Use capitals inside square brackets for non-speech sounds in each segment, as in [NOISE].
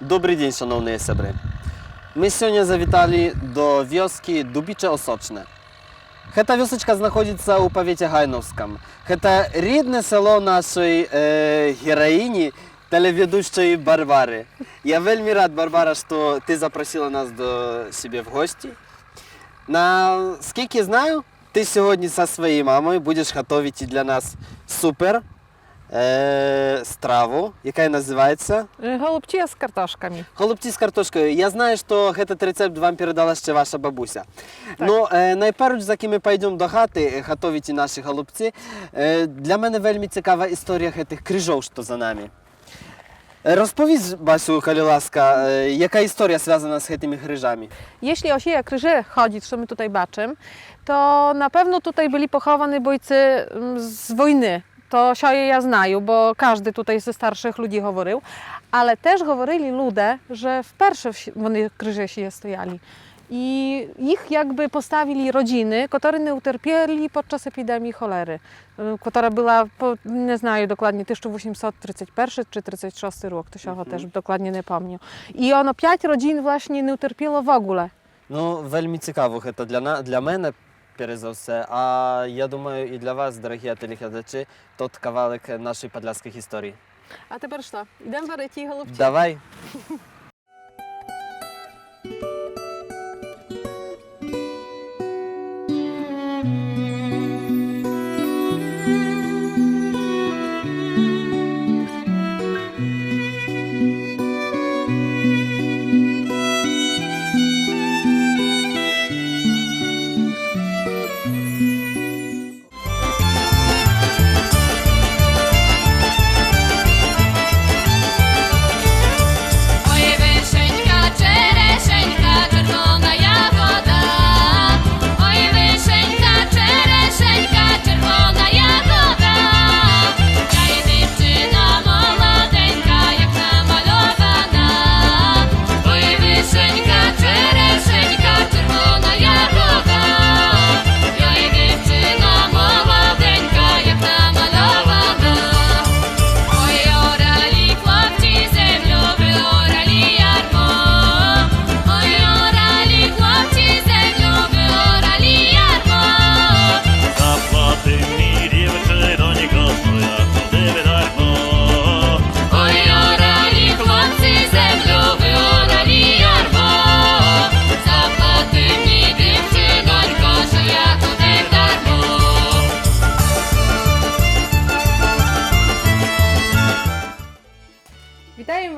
Добрий день, шановні сябри. Ми сьогодні завітали до вioski Дубіче Осочне. Эта вёсочка знаходится у павеце Гайновском. Это рідне село нашої е, героїні, телеведущої Барбари. Я вельми рад, Барбара, що ти запросила нас до себе в гості. На скільки знаю, ти сьогодні зі своєю мамою будеш готувати для нас супер е, страву, яка називається Голубці з картошками. Голубці з картошкою. Я знаю, що этот рецепт вам передала ще ваша бабуся. Ну, е, найперш, за ким ми підемо до хати е, готувати наші голубці, е, для мене вельми цікава історія тих крижов, що за нами. Е, Розповість, Басю, коли ласка, е, яка історія зв'язана з цими крижами? Jeśli o sieje krzyże chodzi, co my tutaj baczymy, to na pewno tutaj byli pochowani bojcy z wojny. to się ja znają, bo każdy tutaj ze starszych ludzi mówił, ale też mówili ludzie, że w pierwsze oni kryże się stojali. I ich jakby postawili rodziny, które nie uterpieli podczas epidemii cholery, y, która była, nie znaję dokładnie, 1831 czy 36 rok, to się mm -hmm. też dokładnie nie pamiętam. I ono pięć rodzin właśnie nie uterpielo w ogóle. No, velmi ciekawo, to dla, dla mnie перш за все, а я думаю, і для вас, дорогі телеглядачі, тот кавалик нашої подляської історії. А тепер що? Йдемо варити голубчики? Давай. [LAUGHS]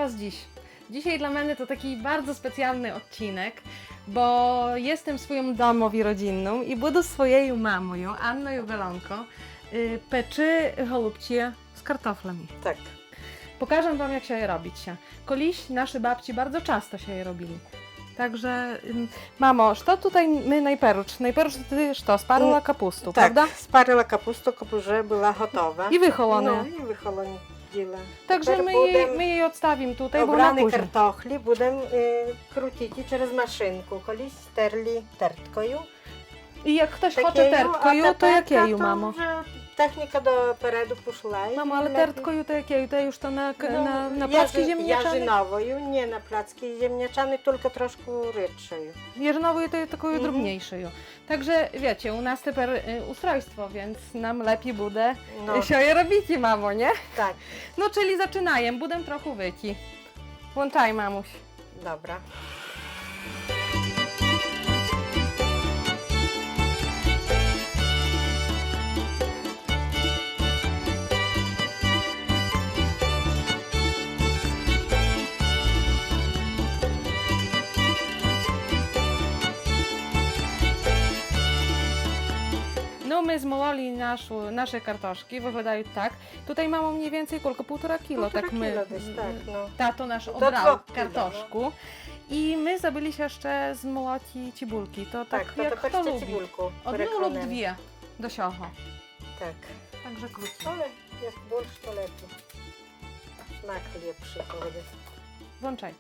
was dziś? Dzisiaj dla mnie to taki bardzo specjalny odcinek, bo jestem swoją domową rodzinną i budu swoją mamą, Anną Jugalonko, y, peczy holubcie z kartoflami. Tak. Pokażę Wam, jak się je robić. Koliś nasze babci bardzo często się je robili. Także, mamo, co tutaj my najpierw? Najpierw ty co? Sparła mm, kapustu, tak, prawda? Tak, sparła kapustu, kapurze była gotowa. I wycholona. No, i wycholona. розділа. Также ми її, ми її відставимо тут. і вона Обрані картохлі будемо е, крутити через машинку. Колись терлі терткою. І як хтось хоче Такею, а терткою, то тепер її, мамо? вже техніка допереду пішла. і Mamo, ale lepiej- tertkою to jakieju? To już to na, Ну, na, na я placki жи- ziemniaczane? Jarzyновою, nie na placki ziemniaczane, tylko troszkę rydszою. Jarzynowej to jest taką Mhm. drobniejszą. Także wiecie, u nas teraz y, ustrojstwo, więc nam lepiej буде No, się [LAUGHS] je robicie, mamo, nie? tak, [LAUGHS] No, czyli zaczynajem, budem trochę wyci. Włączaj, mamuś. dobra. zmololi naszą, nasze kartoszki, wyglądają tak. Tutaj mamy mniej więcej koliko? Półtora kilo, Półtora tak my. kilo dесь, tak, no. Tato nasz Do obrał dwóch kilo, kartoszku. I my zabiliśmy jeszcze zmoloti cibulki. To tak, Tak, to jak тепер kto ще lubi. цибульку Одну lub перекладемо. dwie do siocho. Так. Także krótko. Але як більше, то легше. Смак ліпший буде. Włączaj.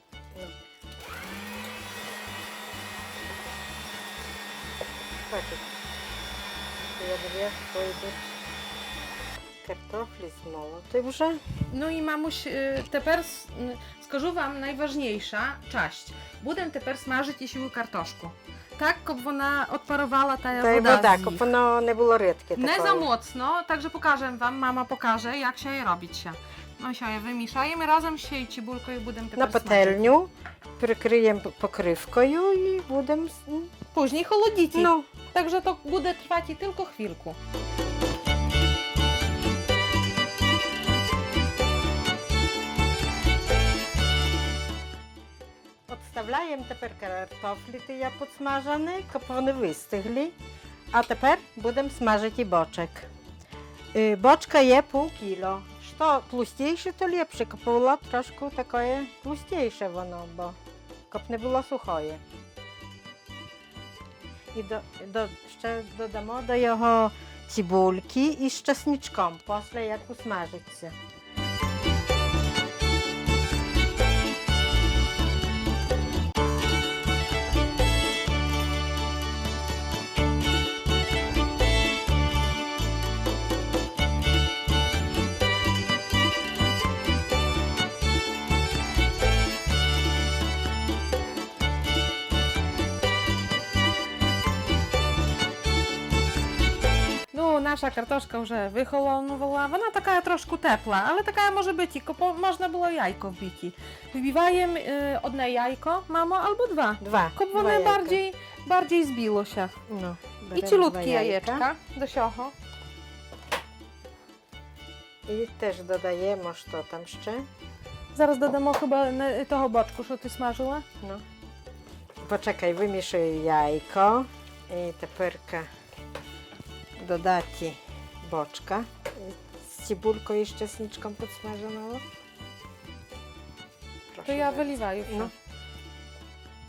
Так. і обов'язково йдуть картоплі змолоти вже. Ну і мамусь, тепер скажу вам найważniejsza часть. Будемо тепер смажити ще картошку. Так, щоб вона відпарувала та, вода. Так, щоб воно не було рідке. Не за моцно, także pokażę Wam, mama pokaże, jak się je robić. Się. No się je wymieszajemy razem się i cibulką i będziemy tepер Na patelniu, przykryjemy pokrywką i będziemy... Później chłodzić. No. Także to буде trwać i tylko chwilkę. Odставляємо тепер картофлі, ті я підсмажені, щоб вони вистигли. А тепер будемо смажити бочок. Е, Бочка є пів кіло. Що тлустіше, то ліпше, було трошки таке тлустіше воно, бо щоб не було сухое. І до, до, ще додамо до його цибульки із чесничком, після як усмажиться. nasza kartoszka już wychłonęła. Ona taka troszkę tepła, ale taka może być, i po, można było jajko wbić. Wbiwajem y, одне jajko, mamo, albo dwa. Два. Щоб Два воно яйка. bardziej, bardziej zbiło się. Ну, I беремо cielutkie два jajeczka do siocho. І теж додаємо, що там ще. Zaraz dodaмо chyba na- того бочку, що ти смажила. Ну. Почекай, вимішую яйко. І тепер dodacie boczka z cebulką i szczesniczką podsmażoną. To ja bardzo. wyliwam już. No.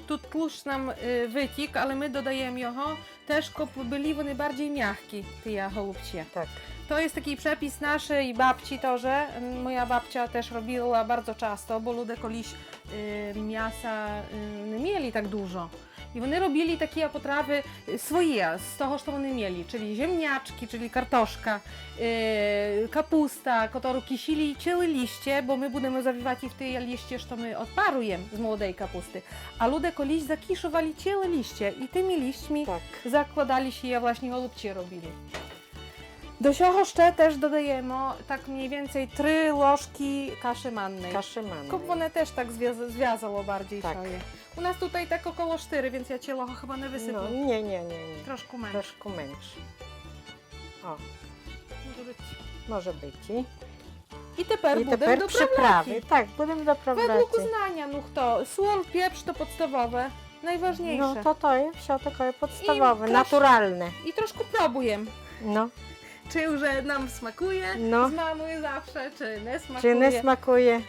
Tu tłuszcz nam y, ale my dodajemy go też, kop- byli one bardziej miękkie, te ja hołubcie. Tak. To jest taki przepis naszej babci to że mm, Moja babcia też robiła bardzo często, bo ludzie koliś y, mięsa y, nie mieli tak dużo. I вони robili takie potrawy y, swoje, z tego, co oni mieli, czyli ziemniaczki, czyli kartoszka, y, kapusta, którą kisili ciele liście, bo my będziemy zawiwać w te liście, co my odparujemy z młodej kapusty. A ludzie kiedyś zakiszowali ciele liście i tymi liśćmi Так. zakładali się je właśnie голубці robili. Do siego jeszcze też dodajemy tak mniej więcej 3 ложki kaszy mannej. Каші манної. Щоб вони теж так зв'яз- зв'язало bardziej Так. своє. U nas tutaj tak około 4, więc ja cię locho chyba nie wysypię. No, nie, nie, nie, nie. Troszkę męcz. Troszkę męcz. O, Może być. może być. I I teper budem do przyprawy. przyprawy. Tak, będę doprawiać. Według uznania, no to Słon, pieprz to podstawowe, najważniejsze. No to to jest wsio takie podstawowe, I klasz- naturalne. I troszkę próbuję, No, czy już nam smakuje, No. z zawsze, czy nie smakuje. czy nie smakuje?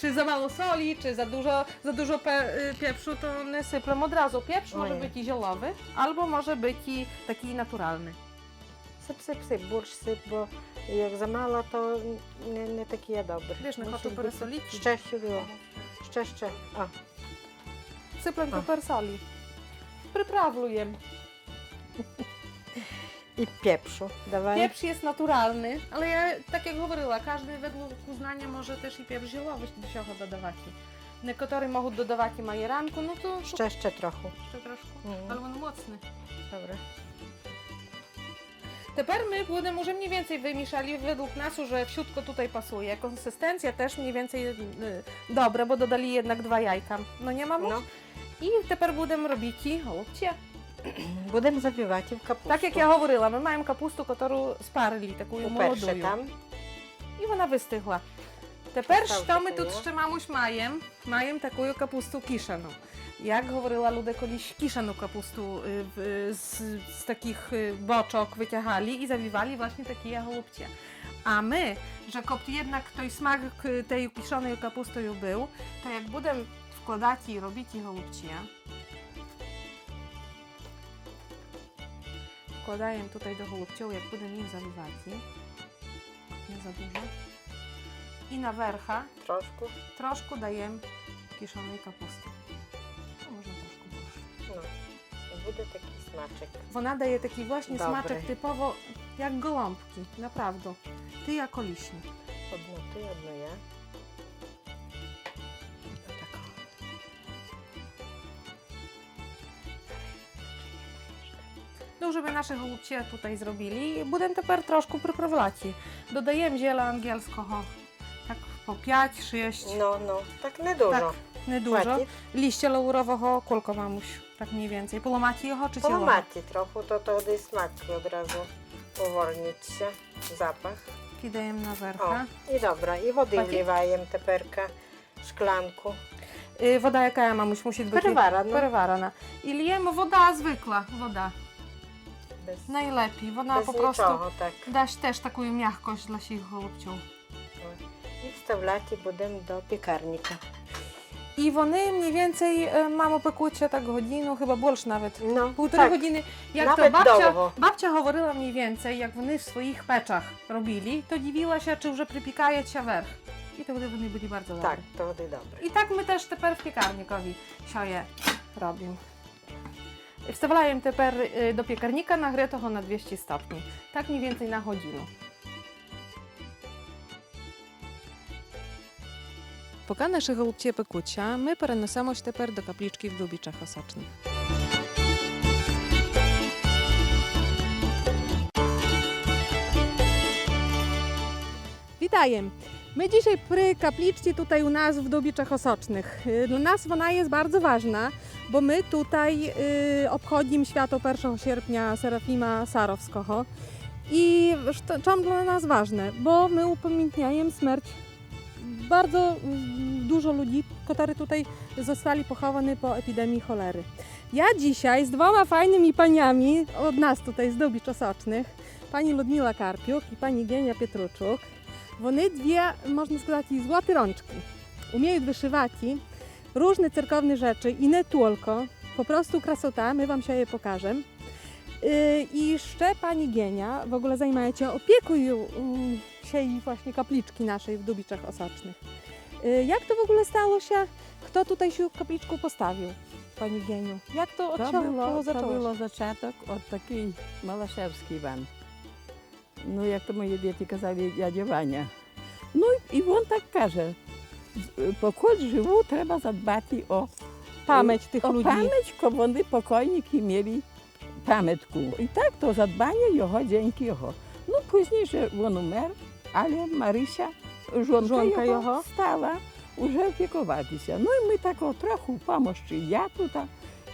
czy za mało soli, czy za dużo, za dużo pe, y, pieprzu, to one syplą od razu. Pieprz może być i zielowy, albo może być i taki naturalny. Syp, syp, syp, bursz syp, bo jak za mało, to nie, nie taki ja dobry. Wiesz, na Musi kotu być- parasoliki. Jeszcze się było. Jeszcze, jeszcze. O, Syplę do persoli. Przyprawluję. і пепшу. Давай. Pieprz jest naturalny, ale ja, tak jak mówiła, każdy według uznania może też i pieprz zielowy do siego dodawać. Niektórzy mogą dodawać i majeranku, no to Ще, ще трохи. jeszcze troszkę, Mhm. ale on mocny. Добре. Tepер my będziemy może mniej więcej wymieszali według nas, że wsiutko tutaj pasuje. Konsystencja też mniej więcej y, dobra, bo dodali jednak dwa jajka. No nie mam. Ну, I tepер будемо робити голубці. будемо забивати в капусту. Tak jak ja говорила, ми маємо капусту, яку спарили, таку Уперше молоду. там. І вона вистигла. Тепер Поставте що ми його. тут ще, мамусь, маємо? Маємо таку капусту кишану. Jak говорила люди колись, кишану капусту y, w- z, z takich y, boczok wyciągali i zawiewali właśnie takie голубці. A my, że kop jednak той smak y, tej kiszonej kapusty już był, to jak будемо wkładać i robić голубці, wkładajem tutaj do голубців, jak będę ich zawiewać, nie za dużo. I na wercha Трошку. troszkę daję kiszonej kapusty. No, Można troszkę больше. Ну, і буде такий смачок. Wona daje taki właśnie Dobry. smaczek typowo jak gołąbki, naprawdę. Ty jako liśnik. Одну ти, одну я. żeby nasze голубці tutaj zrobili, будемо тепер трошку приправляти. Додаємо зіла ангельського, так по 5-6, Ну, ну, так не дуже. Так, не дуже. Хватить. Liście laurowego, kulko mamuś, tak mniej więcej. Połomacie його чи цілого? Поламати трохи, то тоді смак одразу повернеться, запах. Кидаємо О, наверх. і добре. І води Хватить? вливаємо тепер шклянку. Y, Woda jaka mamuś musi być? Переварена. Переварена. І ліємо вода звикла, вода. Без, Najlepiej. Wona без po prostu нічого так. daść też taką miękkość dla sich голубців. І вставляти будемо до пікарника. I вони mniej więcej, e, mamo, pekucie tak godzinę, chyba bільше nawet. Ну, Półtorej так. godziny. Jak Nawet to babcia, довго. babcia говорила mniej więcej, jak вони w swoich peczach robili, to dziwiła się, czy вже припікає się верх. І тоді вони були bardzo dobre. Так, тоді добре. I tak my też тепер w piekarnikowi sioje robimy. Wstawiaємо тепер y, do piekarnika nagretego na 200 stopni. Tak mniej więcej na godzinę. Поки наші голубці пекуться, ми перенесемось тепер до каплічки в Дубічах Осочних. Witajem! My dzisiaj przy kapliczce tutaj u nas w Dubiczach Osocznych. Y, Dla nas ona jest bardzo ważna, bo my tutaj y, obchodzimy święto 1 sierpnia Serafima Sarowskiego. I czym dla nas ważne? Bo my upamiętniamy śmierć bardzo mm, dużo ludzi, którzy tutaj zostali pochowani po epidemii cholery. Ja dzisiaj z dwoma fajnymi paniami od nas tutaj z Dubicz Osocznych, pani Ludmila Karpiuk i pani Genia Pietruczuk, Вони дві, можна сказати, і золоті рączki. Уміють вишивати różne церковні rzeczy i nie tylko. Po prostu krasota, my Wam się je pokażemy. Yy, I jeszcze Pani Gienia w ogóle zajmuje się opieką um, się i właśnie kapliczki naszej w Dubiczach Osocznych. Yy, Jak to w ogóle stało się? Kto tutaj się kapliczku postawił, Pani Gieniu? Jak to od To czego було, то zaczęło się? було початок от такий Малашевський Іван. Ну, як то мої діти казали, дядя Ваня. Ну, і він так каже, покуль живу, треба задбати о, tych о ludzi. пам'ять, вони покойники мали пам'ятку. І так то задбання його, дядьки його. Ну, пізніше він умер, але Марися, жонка, Жонка його, його. стала вже опікуватися. Ну, і ми так трохи помощі я тут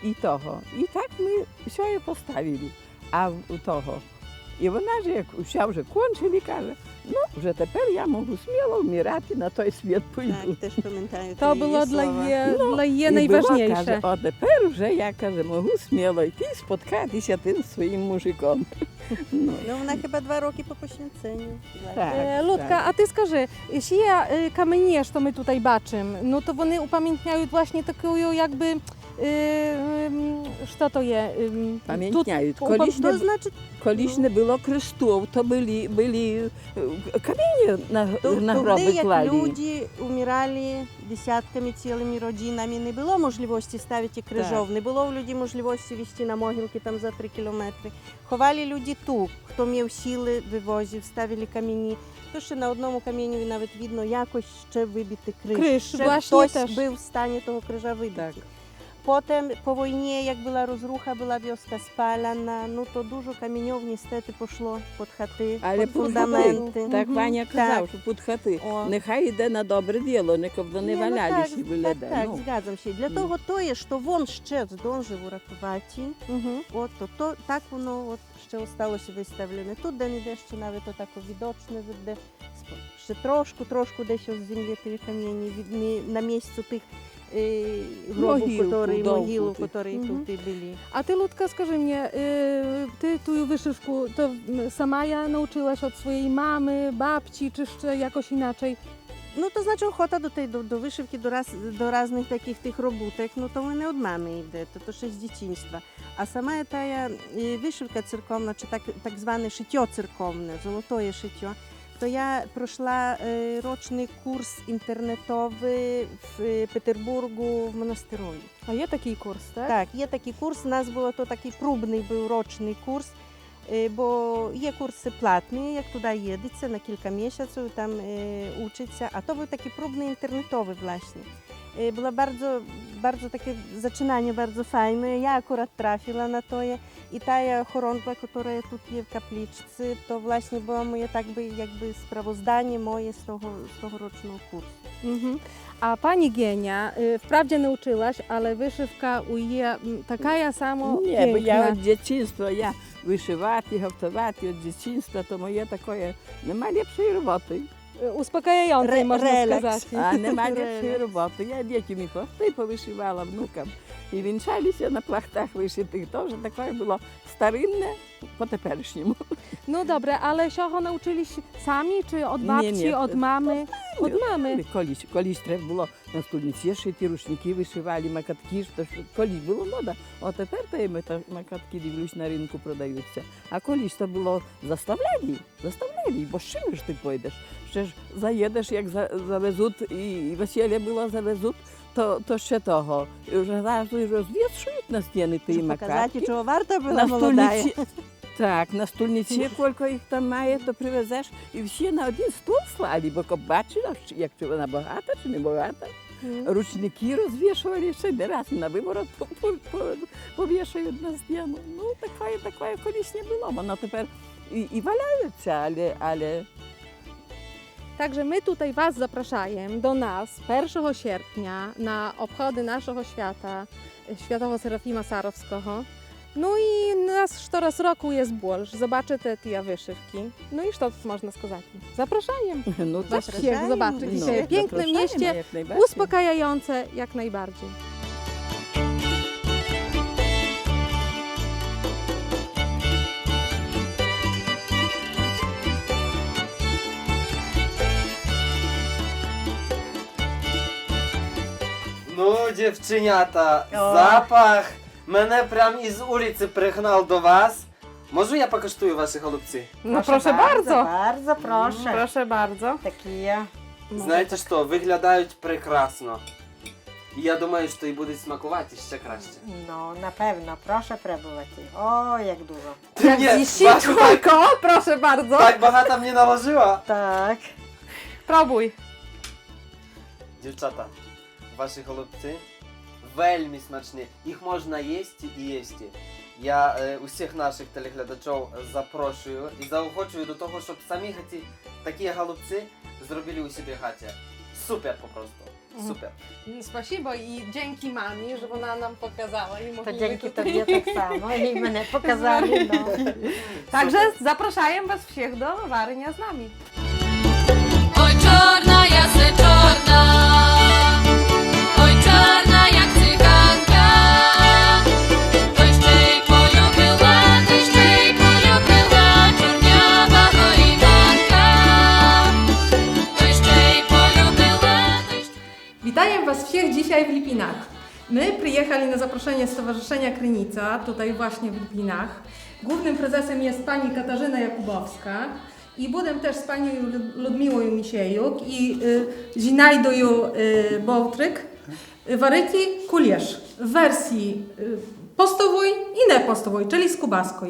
і того. І так ми все і поставили. А в- того. І вона ж, як все вже кончили, каже, ну, вже тепер я можу сміло вмирати, на той світ пойду. Так, теж пам'ятаю. To ті її było dla слова. je, Ну, dla je І було, najważniejsze. каже, а тепер вже я каже, можу сміло йти споткатися тим своїм мужиком. Ну, Ну, вона хіба два роки по poświęceniu. Так. E, Ludka, a ty скажи, jeśli ja e, kamienie, co my tutaj baczymy, no to one upamiętniają właśnie co to je? em, Пам'ятають, Тут- колись не, значить, колись не було крестов, то були, були камені на, на гроби клали. люди умирали десятками, цілими родинами, не було можливості ставити крижов, не було у людей можливості вести на могилки там за три кілометри. Ховали люди ту, хто мав сили, вивозив, ставили камені. То ще на одному камені навіть видно якось ще вибити криш. Криш, ще хтось був в стані того крижа вибити. Так. Potem po wojnie, jak była rozrucha, była wioska spalana, no to dużo kamieniów niestety poszło pod chaty, Але під хати, так Ваня казав, що під хати. О. Нехай йде на добре діло, не щоб вони ну валялися були так, де. так, Ну, zgadzam się. Для Ну. того то є, що він ще здолжив урятувати, Mhm. от, то, то, так воно от, ще осталося виставлене. Тут де не де ще навіть отако відочне, де ще трошку, трошку десь з землі ті камені видні на місці тих е, гробів, Могилку, які, довгу могилу, ти. які Мгм. тут і були. A ty, Ludka, скажи mnie, y, ty tu wyszywku, to mm, sama ja nauczyłaś od swojej mamy, babci, czy jeszcze jakoś inaczej? Ну, то значить охота до, тей- до, до вишивки, до, раз, до різних таких тих роботок, ну то не від мами йде, то, то ще з дитинства. А сама та е, вишивка церковна, чи так, так зване шиття церковне, золотое шиття, то я пройшла е, рочний курс інтернетовий в е, Петербургу в монастирі. A je taki kurs, tak? Так, є такий курс. У нас було то такий пробний був рочний курс. Е, Бо є курси платні, як туди їдеться на кілька місяців, там е, учиться. А то був такий пробний інтернетовий, власне. Е, Було bardzo, bardzo takie zaczynanie bardzo fajne. Ja akurat trafiła na to. je. I ta chorągwa, która тут є w kapliczce, to właśnie było moje tak by, jakby sprawozdanie moje z tego, z tegorocznego kursu. Mhm. A pani Gienia, y, wprawdzie nauczyłaś, ale wyszywka u jej mm, taka ja samo Ні, бо piękna. я від дитинства, я вишивати, гаптувати від дитинства, то моє таке, нема ліпшої роботи. Сказати. А нема ліпшої роботи. Я дітям повишивала внукам. І вінчалися на плахтах вишитих. То вже таке було старинне по теперішньому. No dobre, ale siacho nauczyliś sami, czy od Nie, babci, nie. od mamy? Od mamy. Колись, колись треба було на стульниці шити, рушники вишивали, макатки, то колись було мода. А тепер то і макатки дивлюсь на ринку продаються. А колись то було заставляли, заставляли, бо з чим ж ти пойдеш? Ще ж заїдеш, як за, завезуть, і, і весілля було завезуть, то, то ще того. І вже завжди розвішують на стіни ті показати, чого варта була молода. Так, на стульниці, кілько їх там має, то привезеш, і всі на один стул слали, бо коли бачила, як чи вона багата, чи не багата. Ручники розвішували ще не раз на по- повішають на стіну. Ну, таке, таке колись не було. Воно тепер і, і валяються, але, але Także my tutaj Was zapraszamy do nas 1 sierpnia na obchody naszego świata, Światowo Serafima Sarowskiego. No i nas teraz roku jest bolsz. Zobaczę te tija wyszywki. No i co można z kozaki? Zapraszam. [LAUGHS] No to Zapraszam. zobaczyć no, dzisiaj. Piękne mieście, uspokajające jak najbardziej. Ну, дівченята, О. запах мене прям із вулиці пригнав до вас. Можу я покуштую ваші голубці? No proszę bardzo. Bardzo proszę. Proszę bardzo. Такі. Знаєте що, виглядають прекрасно. І я думаю, що і будуть смакувати ще краще. No, na pewno, proszę próbować. O, jak dużo. Jak Ні, zjeści Бачу, так, czwórko, proszę bardzo. так багато мені наложила. Tak. Próbuj. Дівчата, ваші голубці вельми смачні. Їх можна їсти і їсти. Я э, е, усіх наших телеглядачів запрошую і заохочую до того, щоб самі ці такі голубці зробили у себе хаті. Супер попросту. Супер. Ну, спасибо і дякую мамі, що вона нам показала. І Та дякую тобі так само, і [LAUGHS] мене показали. Ну. Также запрошаємо вас всіх до варення з нами. Ой, чорна, ясе, чорна. Dzisiaj w Lipinach. My przyjechali na zaproszenie Stowarzyszenia Krynica, tutaj właśnie w Lipinach. Głównym prezesem jest pani Katarzyna Jakubowska i budem też z panią Lud- Ludmiłą Misiejuk i y, Zinajdą y, Bołtryk waryki kulierz w wersji y, postowej i nepostowej, czyli z kubaską.